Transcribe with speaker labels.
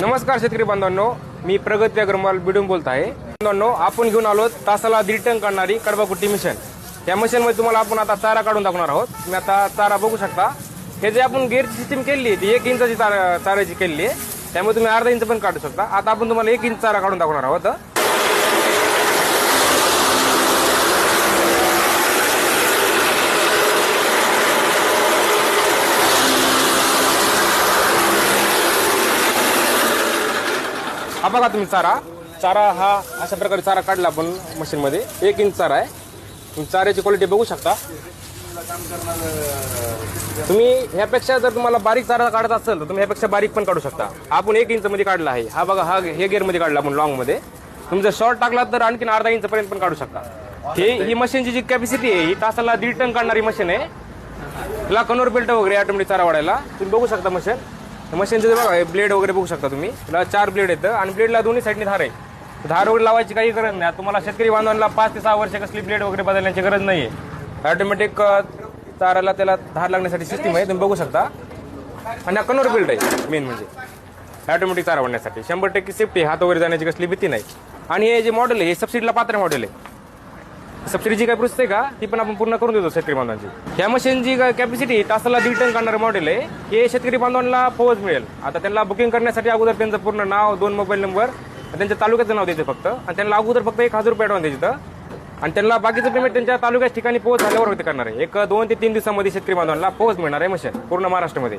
Speaker 1: नमस्कार शेतकरी बांधवांनो मी प्रगती अग्रवाल बिडून बोलत आहे बांधवांनो आपण घेऊन आलो तासाला दीड टन काढणारी कडबाकुट्टी मिशन. या मशीनमध्ये तुम्हाला आपण आता चारा काढून दाखवणार आहोत. तुम्ही आता चारा बघू शकता. हे जे आपण गेअरची सिस्टीम केली आहे ती एक इंचाची चारा चाराची केलेली आहे. त्यामुळे तुम्ही अर्धा इंच पण काढू शकता. आता आपण तुम्हाला एक इंच चारा काढून दाखवणार आहोत. बघा तुम्ही चारा. चारा हा अशा प्रकारे चारा काढला आपण मशीनमध्ये एक इंच चारा आहे. तुम्ही चाऱ्याची क्वालिटी बघू शकता. तुम्ही ह्यापेक्षा जर तुम्हाला बारीक चारा काढत असेल तर तुम्ही ह्यापेक्षा बारीक पण काढू शकता. आपण एक इंचमध्ये काढला आहे. हा बघा हा हे गेअरमध्ये काढला आपण लॉंगमध्ये तुम्ही जर शॉर्ट टाकला तर आणखीन अर्धा इंचपर्यंत पण काढू शकता. हे ही मशीनची जी कॅपॅसिटी आहे ही तासाला दीड टन काढणारी मशीन आहे. तिला कनोर बेल्ट वगैरे ऑटोमॅटिक चारा वाढायला. तुम्ही बघू शकता मशीन मशीनचं जे बघा ब्लेड वगैरे बघू शकता तुम्ही. तिला चार ब्लेड येतं आणि ब्लेडला दोन्ही साईडने धार आहे. धार वगैरे लावायची काही गरज नाही. तुम्हाला शेतकरी बांधवांना पाच ते सहा वर्ष कसली ब्लेड वगैरे बदलण्याची गरज नाही आहे ऑटोमॅटिक चाराला त्याला धार लागण्यासाठी सिस्टीम आहे. तुम्ही बघू शकता. आणि हा कनोर बेल्ट आहे मेन म्हणजे. ऑटोमॅटिक चारा वाढण्यासाठी शंभर टक्के सेफ्टी हात वगैरे जाण्याची कसली भीती नाही. आणि हे जे मॉडेल आहे हे सबसिडीला पात्र मॉडेल आहे. सबसिडीची काय प्रोसेस आहे का ती पण आपण पूर्ण करून देतो शेतकरी बांधवांची. ह्या मशीनची कॅपॅसिटी तासाला दीड टन करणारं मॉडेल आहे. हे शेतकरी बांधवांना पोहोच मिळेल. आता त्यांना बुकिंग करण्यासाठी अगोदर त्यांचं पूर्ण नाव दोन मोबाईल नंबर आणि त्यांच्या तालुक्याचं नाव द्यायचं फक्त. आणि त्यांना अगोदर फक्त एक हजार रुपये ॲडव्हान्स द्यायचं आणि त्यांना बाकीचं पेमेंट त्यांच्या तालुक्याच्या ठिकाणी पोहोच झाल्यावर होते करणार आहे. एक दोन ते तीन दिवसामध्ये शेतकरी बांधवांना पोहोच मिळणार आहे मशीन पूर्ण महाराष्ट्रामध्ये.